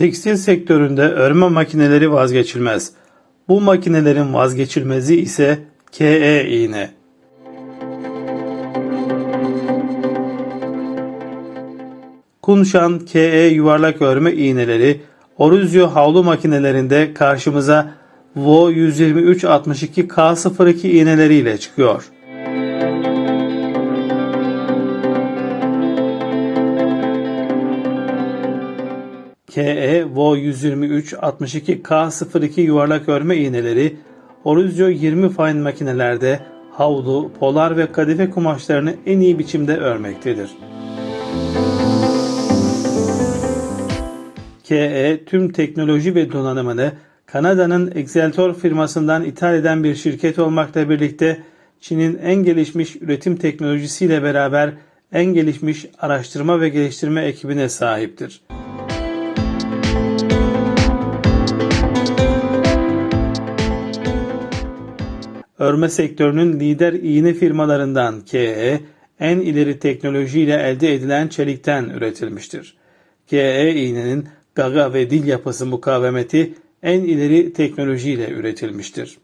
Tekstil sektöründe örme makineleri vazgeçilmez. Bu makinelerin vazgeçilmezi ise KE iğne. Kunşan KE yuvarlak örme iğneleri Oruzio havlu makinelerinde karşımıza VO 12362 K02 iğneleriyle çıkıyor. KE VO 123 62 K02 yuvarlak örme iğneleri Oruzio 20 fine makinelerde havlu, polar ve kadife kumaşlarını en iyi biçimde örmektedir. KE tüm teknoloji ve donanımını Kanada'nın Exceltor firmasından ithal eden bir şirket olmakla birlikte Çin'in en gelişmiş üretim teknolojisiyle beraber en gelişmiş araştırma ve geliştirme ekibine sahiptir. Örme sektörünün lider iğne firmalarından KE, en ileri teknolojiyle elde edilen çelikten üretilmiştir. KE iğnenin gaga ve dil yapısı mukavemeti en ileri teknolojiyle üretilmiştir.